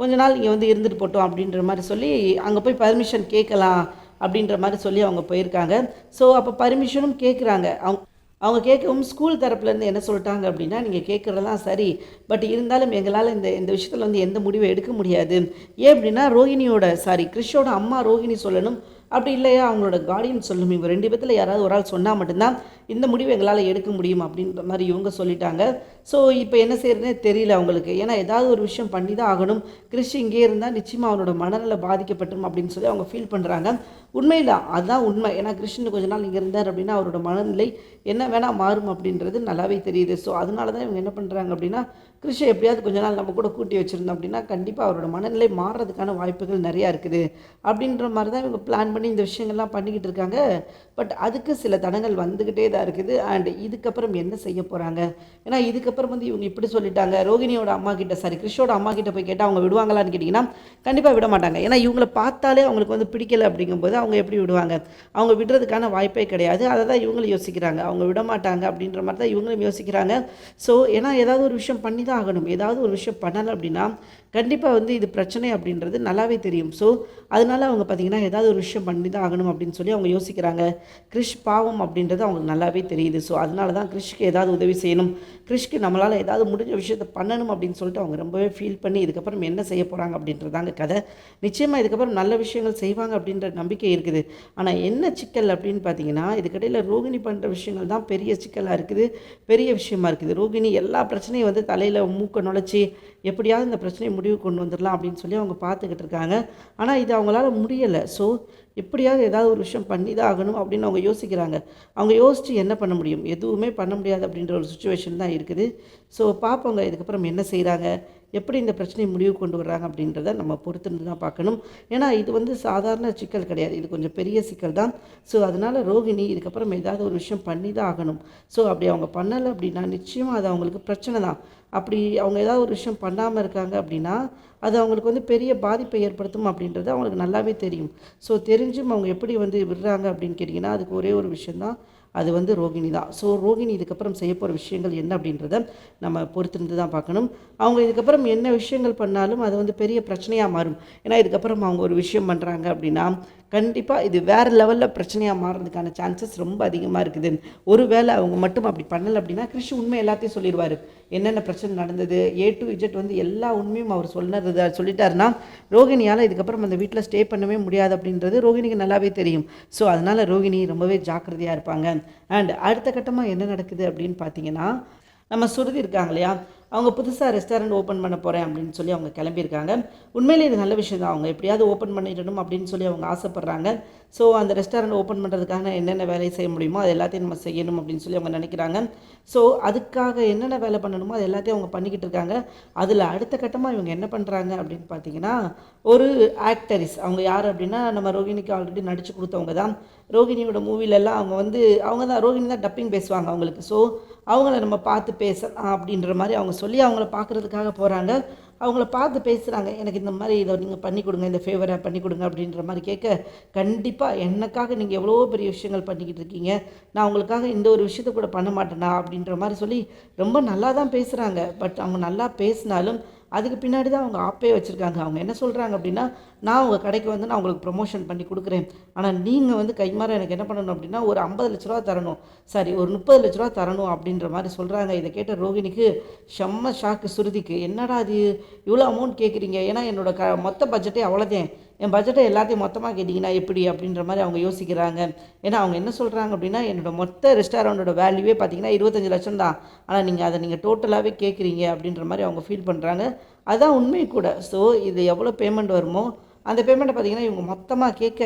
கொஞ்ச நாள் இங்கே வந்து இருந்துட்டு போட்டோம் அப்படின்ற மாதிரி சொல்லி அங்கே போய் பர்மிஷன் கேட்கலாம் அப்படின்ற மாதிரி சொல்லி அவங்க போயிருக்காங்க. ஸோ அப்போ பர்மிஷனும் கேட்குறாங்க. அவங்க அவங்க கேட்கவும் ஸ்கூல் தரப்புலேருந்து என்ன சொல்லிட்டாங்க? அப்படின்னா நீங்கள் கேட்குறதெல்லாம் சரி பட் இருந்தாலும் எங்களால் இந்த இந்த விஷயத்தில் வந்து எந்த முடிவும் எடுக்க முடியாது. ஏன் அப்படின்னா ரோஹிணியோட சாரி கிறிஷோட அம்மா ரோஹிணி சொல்லணும். அப்படி இல்லையா? அவங்களோட கார்டியன் சொல்லும். இவங்க ரெண்டு பேத்தில் யாராவது ஒரு ஆள் சொன்னால் மட்டும்தான் இந்த முடிவு எங்களால் எடுக்க முடியும் அப்படின்ற மாதிரி இவங்க சொல்லிட்டாங்க. ஸோ இப்போ என்ன செய்யறதுனே தெரியல அவங்களுக்கு. ஏன்னா ஏதாவது ஒரு விஷயம் பண்ணி தான் ஆகணும். கிறிஷ் இங்கே இருந்தால் நிச்சயமாக அவனோட மனநிலை பாதிக்கப்பட்டும் அப்படின்னு சொல்லி அவங்க ஃபீல் பண்ணுறாங்க உண்மையில் அதுதான் உண்மை. ஏன்னா கிருஷ்ணன் கொஞ்ச நாள் இங்கே இருந்தார் அப்படின்னா அவரோட மனநிலை என்ன வேணால் மாறும் அப்படின்றது நல்லாவே தெரியுது. ஸோ அதனால தான் இவங்க என்ன பண்ணுறாங்க அப்படின்னா கிருஷ்ணன் எப்படியாவது கொஞ்ச நாள் நம்ம கூட கூட்டி வச்சுருந்தோம் அப்படின்னா கண்டிப்பாக அவரோட மனநிலை மாறுறதுக்கான வாய்ப்புகள் நிறையா இருக்குது. அப்படின்ற மாதிரி தான் இவங்க பிளான் பண்ணி இந்த விஷயங்கள்லாம் பண்ணிக்கிட்டு இருக்காங்க. பட் அதுக்கு சில தடங்கள் வந்துக்கிட்டே தான் இருக்குது. அண்ட் இதுக்கப்புறம் என்ன செய்ய போகிறாங்க ஏன்னா இதுக்கப்புறம் வந்து இவங்க இப்படி சொல்லிட்டாங்க. ரோகிணியோட அம்மா கிட்ட சாரி கிறிஷோட அம்மா கிட்ட போய் கேட்டால் அவங்க விடுவாங்களான்னு கேட்டிங்கன்னா கண்டிப்பாக விட மாட்டாங்க. ஏன்னா இவங்களை பார்த்தாலே அவங்களுக்கு வந்து பிடிக்கல அப்படிங்கும்போது அவங்க எப்படி விடுவாங்க? அவங்க விடுறதுக்கான வாய்ப்பே கிடையாது. அதை தான் இவங்களும் யோசிக்கிறாங்க. அவங்க விட மாட்டாங்க அப்படின்ற மாதிரி தான் இவங்களும் யோசிக்கிறாங்க. ஸோ ஏன்னா ஏதாவது ஒரு விஷயம் பண்ணி தான் ஆகணும். ஏதாவது ஒரு விஷயம் பண்ணலை அப்படின்னா கண்டிப்பாக வந்து இது பிரச்சனை அப்படின்றது நல்லாவே தெரியும். ஸோ அதனால அவங்க பார்த்திங்கன்னா ஏதாவது ஒரு விஷயம் பண்ணி தான் ஆகணும் அப்படின்னு சொல்லி அவங்க யோசிக்கிறாங்க. கிறிஷ் பாவம் அப்படின்றது அவங்களுக்கு நல்லாவே தெரியுது. ஸோ அதனால தான் கிறிஷ்க்கு ஏதாவது உதவி செய்யணும். கிறிஷ்க்கு நம்மளால் ஏதாவது முடிஞ்ச விஷயத்தை பண்ணணும் அப்படின்னு சொல்லிட்டு அவங்க ரொம்பவே ஃபீல் பண்ணி இதுக்கப்புறம் என்ன செய்ய போகிறாங்க அப்படின்றதாங்க கதை. நிச்சயமாக இதுக்கப்புறம் நல்ல விஷயங்கள் செய்வாங்க அப்படின்ற நம்பிக்கை இருக்குது. ஆனால் என்ன சிக்கல் அப்படின்னு பார்த்தீங்கன்னா இதுக்கடையில் ரோகிணி பண்ணுற விஷயங்கள் தான் பெரிய சிக்கலாக இருக்குது. பெரிய விஷயமா இருக்குது. ரோகிணி எல்லா பிரச்சனையும் வந்து தலையில் மூக்க நுழைச்சி எப்படியாவது இந்த பிரச்சனையை முடிவு கொண்டு வந்துடலாம் அப்படின்னு சொல்லி அவங்க பார்த்துக்கிட்டு இருக்காங்க. ஆனால் இது அவங்களால முடியலை. ஸோ எப்படியாவது ஏதாவது ஒரு விஷயம் பண்ணி தான் ஆகணும் அப்படின்னு அவங்க யோசிக்கிறாங்க. அவங்க யோசித்து என்ன பண்ண முடியும்? எதுவுமே பண்ண முடியாது அப்படின்ற ஒரு சுச்சுவேஷன் தான் இருக்குது. ஸோ பார்ப்போங்க இதுக்கப்புறம் என்ன செய்கிறாங்க எப்படி இந்த பிரச்சனையை முடிவு கொண்டு வர்றாங்க அப்படின்றத நம்ம பொறுத்திருந்து தான் பார்க்கணும். ஏன்னா இது வந்து சாதாரண சிக்கல் கிடையாது. இது கொஞ்சம் பெரிய சிக்கல் தான். ஸோ அதனால் ரோகிணி இதுக்கப்புறம் ஏதாவது ஒரு விஷயம் பண்ணி தான் ஆகணும். ஸோ அப்படி அவங்க பண்ணலை அப்படின்னா நிச்சயமாக அது அவங்களுக்கு பிரச்சனை தான். அப்படி அவங்க ஏதாவது ஒரு விஷயம் பண்ணாமல் இருக்காங்க அப்படின்னா அது அவங்களுக்கு வந்து பெரிய பாதிப்பை ஏற்படுத்தும் அப்படின்றது அவங்களுக்கு நல்லாவே தெரியும். ஸோ தெரிஞ்சும் அவங்க எப்படி வந்து விடுறாங்க அப்படின்னு கேட்டிங்கன்னா அதுக்கு ஒரே ஒரு விஷயந்தான் அது வந்து ரோகிணி தான். ஸோ ரோகிணி இதுக்கப்புறம் செய்ய போகிற விஷயங்கள் என்ன அப்படின்றத நம்ம பொறுத்திருந்து தான் பார்க்கணும். அவங்க இதுக்கப்புறம் என்ன விஷயங்கள் பண்ணாலும் அது வந்து பெரிய பிரச்சனையாக மாறும். ஏன்னா இதுக்கப்புறம் அவங்க ஒரு விஷயம் பண்ணுறாங்க அப்படின்னா கண்டிப்பாக இது வேறு லெவலில் பிரச்சனையாக மாறுறதுக்கான சான்சஸ் ரொம்ப அதிகமாக இருக்குது. ஒருவேளை அவங்க மட்டும் அப்படி பண்ணலை அப்படின்னா கிருஷி உண்மை எல்லாத்தையும் சொல்லிடுவார். என்னென்ன பிரச்சனை நடந்தது? ஏ டு இஜெட் வந்து எல்லா உண்மையும் அவர் சொன்னது சொல்லிட்டாருன்னா ரோகிணியால் இதுக்கப்புறம் அந்த வீட்டில் ஸ்டே பண்ணவே முடியாது அப்படின்றது ரோகிணிக்கு நல்லாவே தெரியும். ஸோ அதனால் ரோகிணி ரொம்பவே ஜாக்கிரதையாக இருப்பாங்க. அண்ட் அடுத்த கட்டமாக என்ன நடக்குது அப்படின்னு பார்த்தீங்கன்னா நம்ம சுருதி இருக்காங்க இல்லையா? அவங்க புதுசாக ரெஸ்டாரண்ட் ஓப்பன் பண்ண போகிறேன் அப்படின்னு சொல்லி அவங்க கிளம்பியிருக்காங்க. உண்மையிலே இது நல்ல விஷயம் தான். அவங்க எப்படியாவது ஓப்பன் பண்ணிடணும் அப்படின்னு சொல்லி அவங்க ஆசைப்பட்றாங்க. ஸோ அந்த ரெஸ்டாரண்ட் ஓப்பன் பண்ணுறதுக்காக என்னென்ன வேலையை செய்ய முடியுமோ அது எல்லாத்தையும் நம்ம செய்யணும் அப்படின்னு சொல்லி அவங்க நினைக்கிறாங்க. ஸோ அதுக்காக என்னென்ன வேலை பண்ணணுமோ அது எல்லாத்தையும் அவங்க பண்ணிக்கிட்டு இருக்காங்க. அதில் அடுத்த கட்டமாக இவங்க என்ன பண்ணுறாங்க அப்படின்னு பார்த்தீங்கன்னா ஒரு ஆக்டரிஸ் அவங்க யார் அப்படின்னா நம்ம ரோகிணிக்கு ஆல்ரெடி நடித்து கொடுத்தவங்க தான். ரோகிணியோட மூவிலெல்லாம் அவங்க வந்து அவங்க தான் ரோகிணி தான் டப்பிங் பேசுவாங்க அவங்களுக்கு. ஸோ அவங்கள நம்ம பார்த்து பேசலாம் அப்படின்ற மாதிரி அவங்க சொல்லி அவங்கள பார்க்குறதுக்காக போகிறாங்க அவங்கள பார்த்து பேசுகிறாங்க எனக்கு இந்த மாதிரி இதை நீங்கள் பண்ணி கொடுங்க இந்த ஃபேவரை பண்ணி கொடுங்க அப்படின்ற மாதிரி கேட்க கண்டிப்பாக எனக்காக நீங்கள் எவ்வளோ பெரிய விஷயங்கள் பண்ணிக்கிட்டு இருக்கீங்க? நான் உங்களுக்காக இந்த ஒரு விஷயத்த கூட பண்ண மாட்டேனா? அப்படின்ற மாதிரி சொல்லி ரொம்ப நல்லா தான் பேசுகிறாங்க பட் அவங்க நல்லா பேசினாலும் அதுக்கு பின்னாடி தான் அவங்க ஆப்பே வச்சுருக்காங்க. அவங்க என்ன சொல்கிறாங்க அப்படின்னா நான் உங்கள் கடைக்கு வந்து நான் உங்களுக்கு ப்ரொமோஷன் பண்ணி கொடுக்குறேன். ஆனால் நீங்கள் வந்து கைமாற எனக்கு என்ன பண்ணணும் அப்படின்னா ஒரு ஐம்பது லட்ச ரூபா தரணும். சாரி ஒரு முப்பது லட்ச ரூபா தரணும் அப்படின்ற மாதிரி சொல்கிறாங்க இதை கேட்ட ரோகிணிக்கு செம்ம ஷாக்கு சுருதிக்கு. என்னடா அது இவ்வளோ அமௌண்ட் கேட்குறீங்க ஏன்னா என்னோடய க மொத்த பட்ஜெட்டே அவ்வளோதேன் என் பட்ஜெட்டை எல்லாத்தையும் மொத்தமாக கேட்டிங்கன்னா எப்படி அப்படின்ற மாதிரி அவங்க யோசிக்கிறாங்க. ஏன்னா அவங்க என்ன சொல்கிறாங்க அப்படின்னா என்னோடய மொத்த ரெஸ்டாரண்ட்டோட வேல்யூவே பார்த்திங்கன்னா இருபத்தஞ்சி லட்சம் தான். ஆனால் நீங்கள் அதை நீங்கள் டோட்டலாகவே கேட்குறீங்க அப்படின்ற மாதிரி அவங்க ஃபீல் பண்ணுறாங்க அதுதான் உண்மை கூட. ஸோ இது எவ்வளோ பேமெண்ட் வருமோ அந்த பேமெண்ட்டை பார்த்தீங்கன்னா இவங்க மொத்தமாக கேட்க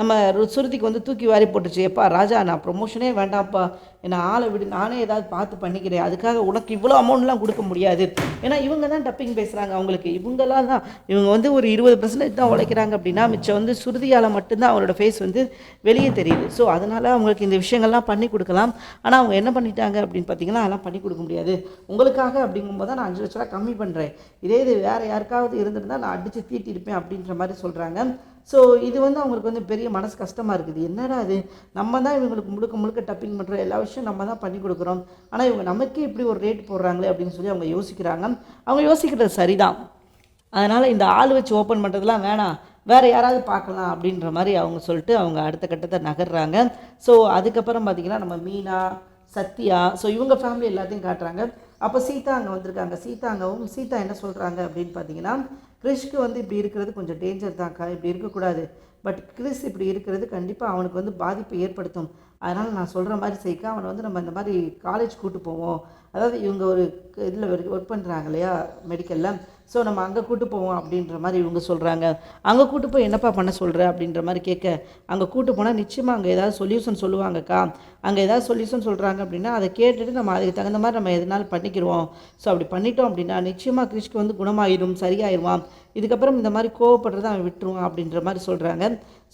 நம்ம சுருதிக்கு வந்து தூக்கி வாரி போட்டுச்சு எப்பா ராஜா நான் ப்ரொமோஷனே வேண்டாம்ப்பா. என்னை ஆளை விடு நானே ஏதாவது பார்த்து பண்ணிக்கிறேன். அதுக்காக உனக்கு இவ்வளோ அமௌண்ட்லாம் கொடுக்க முடியாது. ஏன்னா இவங்க தான் டப்பிங் பேசுகிறாங்க அவங்களுக்கு. இவங்கெல்லாம் தான் இவங்க வந்து ஒரு இருபது பர்சன்டேஜ் தான் உழைக்கிறாங்க அப்படின்னா மிச்சம் வந்து சுருதியால் மட்டும்தான் அவங்களோட ஃபேஸ் வந்து வெளியே தெரியுது. ஸோ அதனால் அவங்களுக்கு இந்த விஷயங்கள்லாம் பண்ணி கொடுக்கலாம். ஆனால் அவங்க என்ன பண்ணிட்டாங்க அப்படின்னு பார்த்தீங்கன்னா அதெல்லாம் பண்ணி கொடுக்க முடியாது. உங்களுக்காக அப்படிங்கும்போது தான் நான் அஞ்சு லட்ச ரூபா கம்மி பண்ணுறேன் இதே இது வேறு யாருக்காவது இருந்திருந்தால் நான் அடித்து தீட்டியிருப்பேன் அப்படின்ற மாதிரி சொல்கிறாங்க ஸோ இது வந்து அவங்களுக்கு வந்து பெரிய மனசு கஷ்டமாக இருக்குது. என்னடா அது நம்ம தான் இவங்களுக்கு முழுக்க முழுக்க டப்பிங் பண்ணுறோம் எல்லா விஷயம் நம்ம தான் பண்ணி கொடுக்குறோம். ஆனால் இவங்க நமக்கே இப்படி ஒரு ரேட் போடுறாங்களே அப்படின்னு சொல்லி அவங்க யோசிக்கிறாங்க. அவங்க யோசிக்கிறது சரிதான். அதனால் இந்த ஆள் வச்சு ஓப்பன் பண்ணுறதுலாம் வேணாம். வேறு யாராவது பார்க்கலாம் அப்படின்ற மாதிரி அவங்க சொல்லிட்டு அவங்க அடுத்த கட்டத்தை நகர்றாங்க. ஸோ அதுக்கப்புறம் பார்த்திங்கன்னா நம்ம மீனா சத்யா ஸோ இவங்க ஃபேமிலி எல்லாத்தையும் காட்டுறாங்க. அப்போ சீதா அங்கே வந்திருக்காங்க. சீதா அங்கவும் சீதா என்ன சொல்கிறாங்க அப்படின்னு பார்த்தீங்கன்னா கிறிஷ்க்கு வந்து இப்படி இருக்கிறது கொஞ்சம் டேஞ்சர் தான்க்கா. இப்படி இருக்கக்கூடாது. பட் கிறிஸ் இப்படி இருக்கிறது கண்டிப்பாக அவனுக்கு வந்து பாதிப்பை ஏற்படுத்தும். அதனால் நான் சொல்கிற மாதிரி செய்க்கா அவனை வந்து நம்ம இந்த மாதிரி காலேஜ் கூட்டு போவோம். அதாவது இவங்க ஒரு இதில் ஒர்க் பண்ணுறாங்க இல்லையா மெடிக்கலில் ஸோ நம்ம அங்கே கூட்டு போவோம் அப்படின்ற மாதிரி இவங்க சொல்கிறாங்க அங்கே கூட்டு போய் என்னப்பா பண்ண சொல்கிற அப்படின்ற மாதிரி கேட்க அங்கே கூட்டு போனால் நிச்சயமாக அங்கே ஏதாவது சொல்யூஷன் சொல்லுவாங்கக்கா. அங்கே ஏதாவது சொல்யூஷன் சொல்கிறாங்க அப்படின்னா அதை கேட்டுட்டு நம்ம அதுக்கு தகுந்த மாதிரி நம்ம எதனாலும் பண்ணிக்கிடுவோம் ஸோ அப்படி பண்ணிட்டோம் அப்படின்னா நிச்சயமாக கிறிஷ்க்கு வந்து குணமாயிரும் சரியாயிருவான். இதுக்கப்புறம் இந்த மாதிரி கோவப்படுறத அவன் விட்டுருவான் அப்படின்ற மாதிரி சொல்கிறாங்க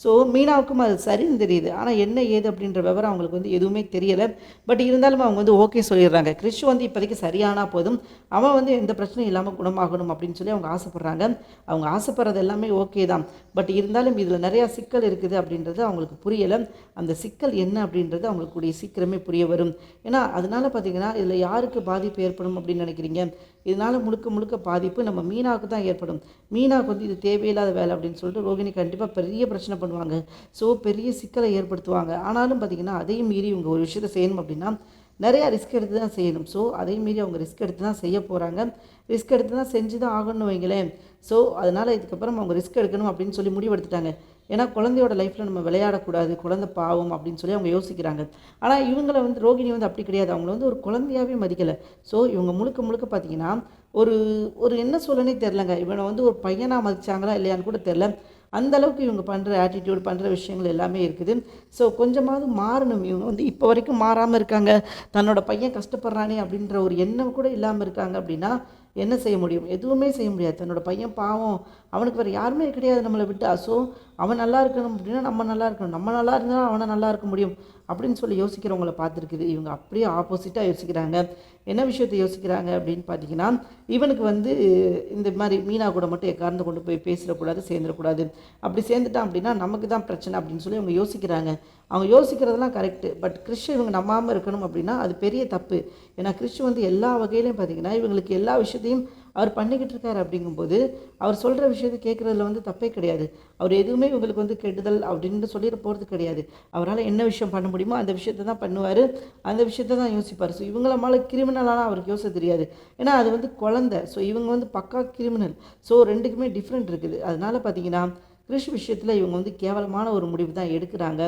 ஸோ மீனாவுக்கும் அது சரின்னு தெரியுது. ஆனால் என்ன ஏது அப்படின்ற விவரம் அவங்களுக்கு வந்து எதுவுமே தெரியலை. பட் இருந்தாலும் அவங்க வந்து ஓகே சொல்லிடுறாங்க. கிறிஷ் வந்து இப்போதைக்கு சரியானா போதும். அவன் வந்து எந்த பிரச்சனையும் இல்லாமல் குணமாகணும் அப்படின்னு சொல்லி அவங்க ஆசைப்பட்றாங்க. அவங்க ஆசைப்படுறது எல்லாமே ஓகே தான். பட் இருந்தாலும் இதில் நிறையா சிக்கல் இருக்குது அப்படின்றது அவங்களுக்கு புரியலை. அந்த சிக்கல் என்ன அப்படின்றது அவங்களுக்கு கூடிய சீக்கிரமே புரிய வரும். ஏன்னா அதனால பார்த்தீங்கன்னா இதில் யாருக்கு பாதிப்பு ஏற்படும் அப்படின்னு நினைக்கிறீங்க? இதனால் முழுக்க முழுக்க பாதிப்பு நம்ம மீனாவுக்கு தான் ஏற்படும். மீனாவுக்கு வந்து இது தேவையில்லாத வேலை அப்படின்னு சொல்லிட்டு ரோகிணி கண்டிப்பாக பெரிய பிரச்சனை பண்ணுவாங்க. ஸோ பெரிய சிக்கலை ஏற்படுத்துவாங்க. ஆனாலும் பார்த்தீங்கன்னா அதையும் மீறி இவங்க ஒரு விஷயத்தை செய்யணும் அப்படின்னா நிறையா ரிஸ்க் எடுத்து தான் செய்யணும். ஸோ அதையும் மீறி அவங்க ரிஸ்க் எடுத்து தான் செய்ய போகிறாங்க ரிஸ்க் எடுத்து தான் செஞ்சு தான் ஆகணும்னு வைங்களேன். ஸோ அதனால் இதுக்கப்புறம் அவங்க ரிஸ்க் எடுக்கணும் அப்படின்னு சொல்லி முடிவெடுத்துட்டாங்க. ஏன்னா குழந்தையோட லைஃப்பில் நம்ம விளையாடக்கூடாது குழந்தை பாவம் அப்படின்னு சொல்லி அவங்க யோசிக்கிறாங்க. ஆனால் இவங்களை வந்து ரோகிணி வந்து அப்படி கிடையாது. அவங்கள வந்து ஒரு குழந்தையாகவே மதிக்கலை. ஸோ இவங்க முழுக்க முழுக்க பார்த்தீங்கன்னா ஒரு ஒரு என்ன சொல்லனே தெரிலங்க இவனை வந்து ஒரு பையனாக மதித்தாங்களா இல்லையான்னு கூட தெரில அந்த அளவுக்கு இவங்க பண்ணுற ஆட்டிடியூட் பண்ணுற விஷயங்கள் எல்லாமே இருக்குது. ஸோ கொஞ்சமாவது மாறணும். இவங்க வந்து இப்போ வரைக்கும் மாறாமல் இருக்காங்க. தன்னோட பையன் கஷ்டப்படுறானே அப்படின்ற ஒரு எண்ணம் கூட இல்லாமல் இருக்காங்க அப்படின்னா என்ன செய்ய முடியும்? எதுவுமே செய்ய முடியாது. தன்னோட பையன் பாவம். அவனுக்கு வேறு யாருமே கிடையாது நம்மளை விட்டு. ஸோ அவன் நல்லா இருக்கணும் அப்படின்னா நம்ம நல்லா இருக்கணும். நம்ம நல்லா இருந்தால் அவனை நல்லா இருக்க முடியும் அப்படின்னு சொல்லி யோசிக்கிறவங்கள பார்த்துருக்குது. இவங்க அப்படியே ஆப்போசிட்டாக யோசிக்கிறாங்க. என்ன விஷயத்தை யோசிக்கிறாங்க அப்படின்னு பார்த்தீங்கன்னா இவனுக்கு வந்து இந்த மாதிரி மீனா கூட மட்டும் எக்கார்ந்து கொண்டு போய் பேசிடக்கூடாது சேர்ந்துடக்கூடாது. அப்படி சேர்ந்துட்டான் அப்படின்னா நமக்கு தான் பிரச்சனை அப்படின்னு சொல்லி அவங்க யோசிக்கிறாங்க. அவங்க யோசிக்கிறதெல்லாம் கரெக்டு பட் கிறிஷ் இவங்க நம்பாமல் இருக்கணும் அப்படின்னா அது பெரிய தப்பு. ஏன்னா கிறிஷ் வந்து எல்லா வகையிலையும் பார்த்தீங்கன்னா இவங்களுக்கு எல்லா விஷயத்தையும் அவர் பண்ணிக்கிட்டு இருக்காரு அப்படிங்கும்போது அவர் சொல்கிற விஷயத்தை கேட்குறதுல வந்து தப்பே கிடையாது. அவர் எதுவுமே இவங்களுக்கு வந்து கெடுதல் அப்படின்னு சொல்லிட போகிறது கிடையாது. அவரால் என்ன விஷயம் பண்ண முடியுமோ அந்த விஷயத்தை தான் பண்ணுவார். அந்த விஷயத்தை தான் யோசிப்பார். ஸோ இவங்கள மேலே கிரிமினலான அவருக்கு யோசிக்க தெரியாது. ஏன்னா அது வந்து குழந்தை. ஸோ இவங்க வந்து பக்கா கிரிமினல் ஸோ ரெண்டுக்குமே டிஃப்ரெண்ட் இருக்குது. அதனால் பார்த்தீங்கன்னா கிறிஷ் விஷயத்தில் இவங்க வந்து கேவலமான ஒரு முடிவு தான் எடுக்கிறாங்க.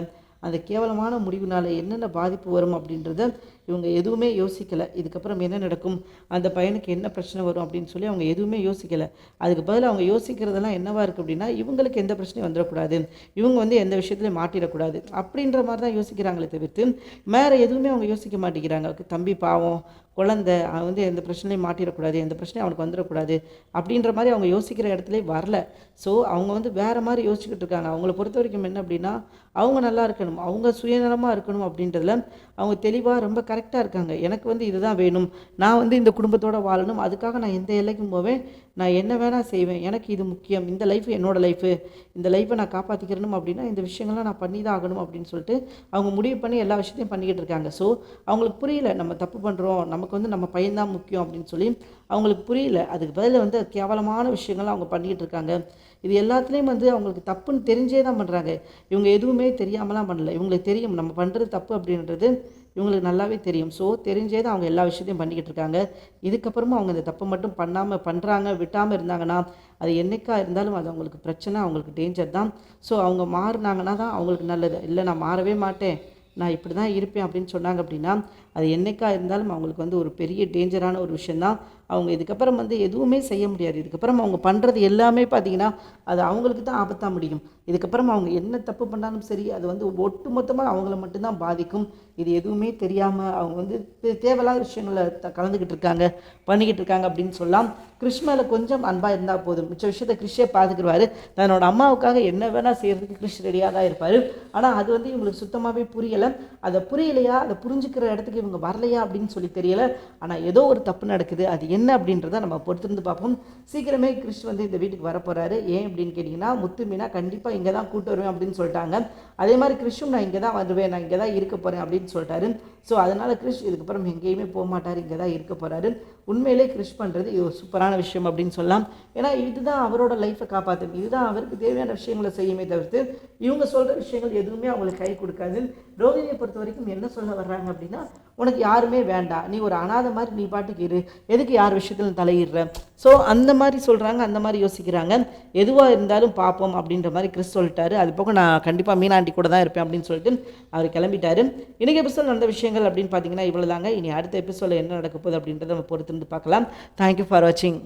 அந்த கேவலமான முடிவுனால என்னென்ன பாதிப்பு வரும் அப்படின்றத இவங்க எதுவுமே யோசிக்கலை. இதுக்கப்புறம் என்ன நடக்கும்? அந்த பையனுக்கு என்ன பிரச்சனை வரும் அப்படின்னு சொல்லி அவங்க எதுவுமே யோசிக்கலை. அதுக்கு பதில் அவங்க யோசிக்கிறதெல்லாம் என்னவாக இருக்குது அப்படின்னா இவங்களுக்கு எந்த பிரச்சனையும் வந்துடக்கூடாது. இவங்க வந்து எந்த விஷயத்துலையும் மாட்டிடக்கூடாது அப்படின்ற மாதிரி தான் யோசிக்கிறாங்களே தவிர்த்து வேறு எதுவுமே அவங்க யோசிக்க மாட்டேங்கிறாங்க. தம்பி பாவம் குழந்தை அவன் வந்து எந்த பிரச்சனையும் மாட்டிடக்கூடாது எந்த பிரச்சனையும் அவனுக்கு வந்துடக்கூடாது அப்படின்ற மாதிரி அவங்க யோசிக்கிற இடத்துல வரல. ஸோ அவங்க வந்து வேறு மாதிரி யோசிச்சுக்கிட்டு இருக்காங்க. அவங்கள பொறுத்த வரைக்கும் என்ன அப்படின்னா அவங்க நல்லா இருக்கணும் அவங்க சுயநலமாக இருக்கணும் அப்படின்றதுல அவங்க தெளிவாக ரொம்ப கரெக்டாக இருக்காங்க. எனக்கு வந்து இதுதான் வேணும். நான் வந்து இந்த குடும்பத்தோடு வாழணும். அதுக்காக நான் எந்த எல்லைக்கும் போவேன். நான் என்ன வேணால் செய்வேன். எனக்கு இது முக்கியம். இந்த லைஃப் என்னோடய லைஃபு இந்த லைஃப்பை நான் காப்பாற்றிக்கிறணும் அப்படின்னா இந்த விஷயங்கள்லாம் நான் பண்ணி தான் ஆகணும் அப்படின்னு சொல்லிட்டு அவங்க முடிவு பண்ணி எல்லா விஷயத்தையும் பண்ணிக்கிட்டு இருக்காங்க. ஸோ அவங்களுக்கு புரியல நம்ம தப்பு பண்ணுறோம் நமக்கு வந்து நம்ம பையன்தான் முக்கியம் அப்படின்னு சொல்லி அவங்களுக்கு புரியல. அதுக்கு பதில் வந்து கேவலமான விஷயங்கள் அவங்க பண்ணிக்கிட்டு இருக்காங்க. இது எல்லாத்துலேயும் வந்து அவங்களுக்கு தப்புன்னு தெரிஞ்சே தான் பண்ணுறாங்க இவங்க எதுவுமே தெரியாமலாம் பண்ணல. இவங்களுக்கு தெரியும் நம்ம பண்ணுறது தப்பு அப்படின்றது. இவங்களுக்கு நல்லாவே தெரியும். ஸோ தெரிஞ்சே தான் அவங்க எல்லா விஷயத்தையும் பண்ணிக்கிட்டு இருக்காங்க. இதுக்கப்புறமும் அவங்க இந்த தப்பை மட்டும் பண்ணாமல் பண்ணுறாங்க விட்டாமல் இருந்தாங்கன்னா அது என்னைக்கா இருந்தாலும் அது அவங்களுக்கு பிரச்சனை அவங்களுக்கு டேஞ்சர் தான். ஸோ அவங்க மாறினாங்கன்னா தான் அவங்களுக்கு நல்லது. இல்லை நான் மாறவே மாட்டேன். நான் இப்படி தான் இருப்பேன் அப்படின்னு சொன்னாங்க அப்படின்னா அது என்னைக்கா இருந்தாலும் அவங்களுக்கு வந்து ஒரு பெரிய டேஞ்சரான ஒரு விஷயந்தான் அவங்க இதுக்கப்புறம் வந்து எதுவுமே செய்ய முடியாது. இதுக்கப்புறம் அவங்க பண்ணுறது எல்லாமே பார்த்தீங்கன்னா அது அவங்களுக்கு தான் ஆபத்தாக முடியும். இதுக்கப்புறம் அவங்க என்ன தப்பு பண்ணாலும் சரி அது வந்து ஒட்டு மொத்தமாக அவங்கள மட்டும்தான் பாதிக்கும். இது எதுவுமே தெரியாமல் அவங்க வந்து தேவையில்லாத விஷயங்களை த கலந்துக்கிட்டு இருக்காங்க பண்ணிக்கிட்டு இருக்காங்க அப்படின்னு சொல்லலாம். கிறிஷ் மேலே கொஞ்சம் அன்பாக இருந்தால் போதும். மிச்ச விஷயத்தை கிறிஷே பார்த்துக்கிடுவாரு தன்னோட அம்மாவுக்காக என்ன வேணால் செய்கிறதுக்கு கிறிஷ் ரெடியாக தான் இருப்பார். ஆனால் அது வந்து இவங்களுக்கு சுத்தமாகவே புரியலை. அதை புரியலையா? அதை புரிஞ்சுக்கிற இடத்துக்கு இவங்க வரலையா அப்படின்னு சொல்லி தெரியலை. ஆனால் ஏதோ ஒரு தப்பு நடக்குது. அது என்ன அப்படின்றத நம்ம பொறுத்திருந்து பார்ப்போம். சீக்கிரமே கிறிஷ் வந்து இந்த வீட்டுக்கு வர போகிறாரு ஏன் அப்படின்னு கேட்டிங்கன்னா முத்து மீனா கண்டிப்பாக இங்கே தான் கூட்டு வருவேன் அப்படின்னு சொல்லிட்டாங்க. அதே மாதிரி கிறிஷும் நான் இங்கே தான் வருவேன் நான் இங்கே தான் இருக்க போகிறேன் அப்படின்னு சொல்லிட்டாரு. ஸோ அதனால் கிறிஷ் இதுக்கப்புறம் எங்கேயுமே போக மாட்டார் இங்கே தான் இருக்க போகிறாரு உண்மையிலே கிறிஷ் பண்ணுறது இது ஒரு சூப்பரான விஷயம் அப்படின்னு சொல்லலாம். ஏன்னா இதுதான் அவரோட லைஃப்பை காப்பாற்றும் இதுதான் அவருக்கு தேவையான விஷயங்களை செய்யுமே தவிர்த்து இவங்க சொல்கிற விஷயங்கள் எதுவுமே அவங்களுக்கு கை கொடுக்காது. ரோகிணியை பொறுத்த வரைக்கும் என்ன சொல்ல வர்றாங்க அப்படின்னா உனக்கு யாருமே வேண்டாம் நீ ஒரு அனாதை மாதிரி நீ பாட்டுக்கு இரு. எதுக்கு யார் விஷயத்தில் தலையிடுற? ஸோ அந்த மாதிரி சொல்கிறாங்க அந்த மாதிரி யோசிக்கிறாங்க. எதுவாக இருந்தாலும் பார்ப்போம் அப்படின்ற மாதிரி கிறிஸ் சொல்லிட்டாரு. அது போக நான் கண்டிப்பாக மீனாண்டி கூட தான் இருப்பேன் அப்படின்னு சொல்லிட்டு அவர் கிளம்பிட்டாரு. இன்றைக்கி எபிசோட் நடந்த விஷயங்கள் அப்படின்னு பார்த்தீங்கன்னா இவ்வளோ தாங்க இனி அடுத்த எபிசோடில் என்ன நடக்க போகுது அப்படின்றத நம்ம பொறுத்திருந்து பார்க்கலாம். தேங்க்யூ ஃபார் வாட்சிங்